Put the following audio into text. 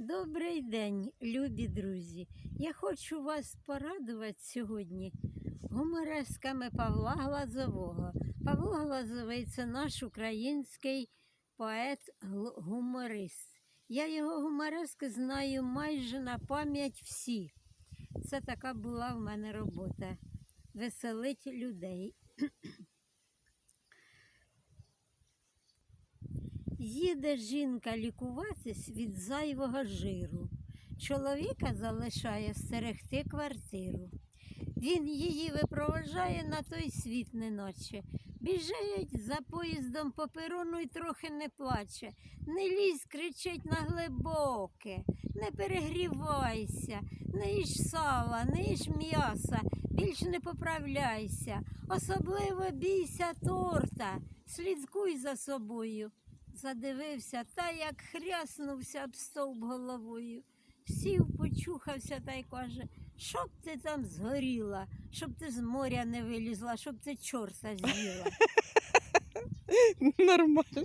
Добрий день, любі друзі. Я хочу вас порадувати сьогодні гуморесками Павла Глазового. Павло Глазовий це наш український поет-гуморист. Я його гуморески знаю майже на пам'ять всі. Це така була в мене робота. Веселить людей. Їде жінка лікуватись від зайвого жиру. Чоловіка залишає стерегти квартиру. Він її випроважає на той світ неначе. Біжить за поїздом по перону й трохи не плаче. Не лізь, кричить на глибоке, не перегрівайся, не їж сала, не їж м'яса, більш не поправляйся, особливо бійся торта, слідкуй за собою задивився та як хряснувся об стовп головою. Сів, почухався та й каже, щоб ти там згоріла, щоб ти з моря не вилізла, щоб ти чорта з'їла. Нормально.